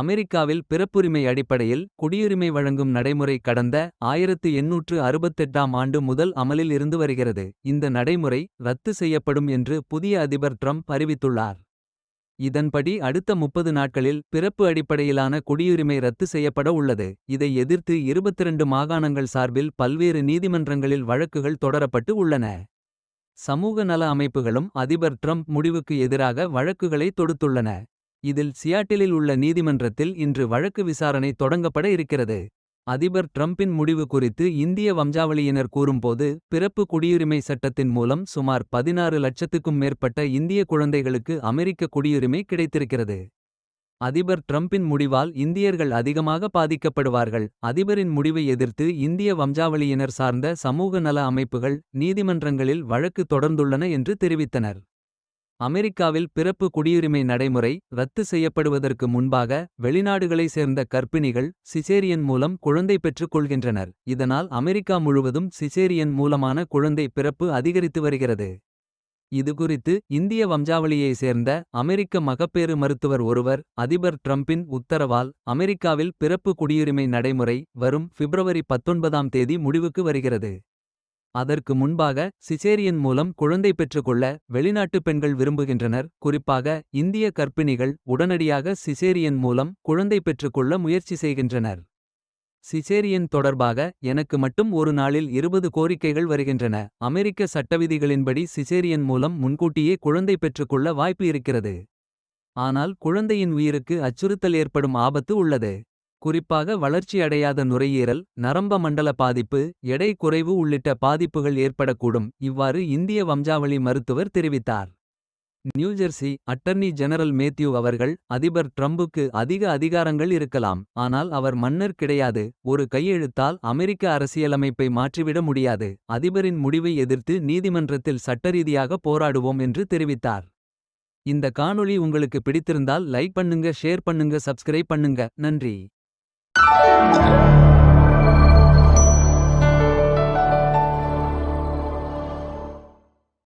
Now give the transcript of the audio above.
அமெரிக்காவில் பிறப்புரிமை அடிப்படையில் குடியுரிமை வழங்கும் நடைமுறை கடந்த ஆயிரத்து எண்ணூற்று அறுபத்தெட்டாம் ஆண்டு முதல் அமலில் இருந்து வருகிறது. இந்த நடைமுறை ரத்து செய்யப்படும் என்று புதிய அதிபர் ட்ரம்ப் அறிவித்துள்ளார். இதன்படி அடுத்த முப்பது நாட்களில் பிறப்பு அடிப்படையிலான குடியுரிமை ரத்து செய்யப்பட உள்ளது. இதை எதிர்த்து 22 மாகாணங்கள் சார்பில் பல்வேறு நீதிமன்றங்களில் வழக்குகள் தொடரப்பட்டு உள்ளன. சமூக நல அமைப்புகளும் அதிபர் ட்ரம்ப் முடிவுக்கு எதிராக வழக்குகளை தொடுத்துள்ளன. இதில் சியாட்டிலில் உள்ள நீதிமன்றத்தில் இன்று வழக்கு விசாரணை தொடங்கப்பட இருக்கிறது. அதிபர் ட்ரம்பின் முடிவு குறித்து இந்திய வம்சாவளியினர் கூறும்போது. பிறப்பு குடியுரிமை சட்டத்தின் மூலம் சுமார் 16 லட்சத்துக்கும் மேற்பட்ட இந்திய குழந்தைகளுக்கு அமெரிக்க குடியுரிமை கிடைத்திருக்கிறது. அதிபர் ட்ரம்பின் முடிவால் இந்தியர்கள் அதிகமாக பாதிக்கப்படுவார்கள். அதிபரின் முடிவை எதிர்த்து இந்திய வம்சாவளியினர் சார்ந்த சமூக நல அமைப்புகள். நீதிமன்றங்களில் வழக்கு தொடர்ந்துள்ளன என்று தெரிவித்தனர். அமெரிக்காவில் பிறப்பு குடியுரிமை நடைமுறை ரத்து செய்யப்படுவதற்கு முன்பாக. வெளிநாடுகளை சேர்ந்த கர்ப்பிணிகள் சிசேரியன் மூலம் குழந்தை பெற்றுக் கொள்கின்றனர். இதனால் அமெரிக்கா முழுவதும் சிசேரியன் மூலமான குழந்தை பிறப்பு அதிகரித்து வருகிறது. இதுகுறித்து இந்திய வம்சாவளியை சேர்ந்த அமெரிக்க மகப்பேறு மருத்துவர் ஒருவர். அதிபர் ட்ரம்பின் உத்தரவால் அமெரிக்காவில் பிறப்பு குடியுரிமை நடைமுறை. வரும் பிப்ரவரி 19ஆம் தேதி முடிவுக்கு வருகிறது. அதற்கு முன்பாக சிசேரியன் மூலம் குழந்தை பெற்றுக்கொள்ள. வெளிநாட்டு பெண்கள் விரும்புகின்றனர் குறிப்பாக இந்திய கர்ப்பிணிகள். உடனடியாக சிசேரியன் மூலம் குழந்தை பெற்றுக்கொள்ள முயற்சி செய்கின்றனர். சிசேரியன் தொடர்பாக எனக்கு மட்டும் ஒரு நாளில் 20 கோரிக்கைகள் வருகின்றன. அமெரிக்க சட்டவிதிகளின்படி சிசேரியன் மூலம் முன்கூட்டியே குழந்தை பெற்றுக்கொள்ள வாய்ப்பு இருக்கிறது. ஆனால் குழந்தையின் உயிருக்கு அச்சுறுத்தல் ஏற்படும் ஆபத்து உள்ளது. குறிப்பாக வளர்ச்சியடையாத நுரையீரல் நரம்ப மண்டல பாதிப்பு. எடை குறைவு உள்ளிட்ட பாதிப்புகள் ஏற்படக்கூடும். இவ்வாறு இந்திய வம்சாவளி மருத்துவர் தெரிவித்தார். நியூஜெர்சி அட்டர்னி ஜெனரல் மேத்யூ அவர்கள். அதிபர் ட்ரம்புக்கு அதிக அதிகாரங்கள் இருக்கலாம். ஆனால் அவர் மன்னர் கிடையாது. ஒரு கையெழுத்தால் அமெரிக்க அரசியலமைப்பை மாற்றிவிட முடியாது. அதிபரின் முடிவை எதிர்த்து நீதிமன்றத்தில் சட்டரீதியாக போராடுவோம் என்று தெரிவித்தார். இந்த காணொளி உங்களுக்கு பிடித்திருந்தால் லைக் பண்ணுங்க ஷேர் பண்ணுங்க சப்ஸ்கிரைப் பண்ணுங்க நன்றி.